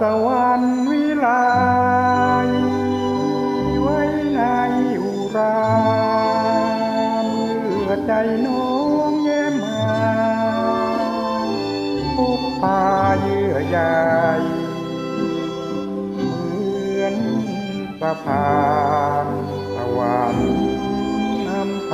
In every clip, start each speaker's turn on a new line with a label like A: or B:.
A: สวรรค์วิไลไว้ในอุราเมื่อใจน้องแย้มมาพบตาเยื่อใยเหมือนสะพานสวรรค์นำไท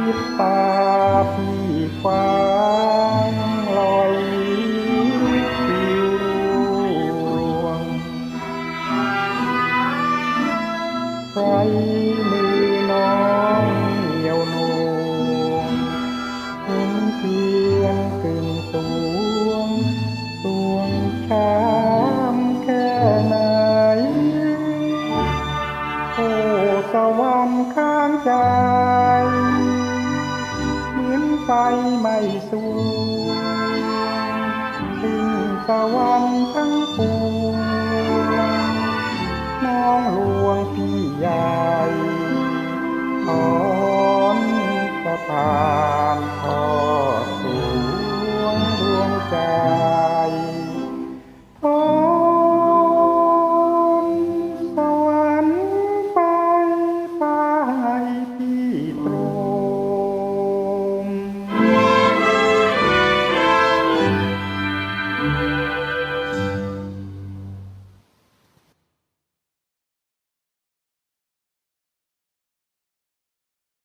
A: ิดตาพี่ฟ้างลอยฟิวรวงใครมือน้องเหนียวหนงเห็นเพียงกึ่งสวงสวงช้ำแค่ไหนโอ้สวรรค์ข้างใจ ไฟไม่สูงสิ่งสวรรค์ทั้ง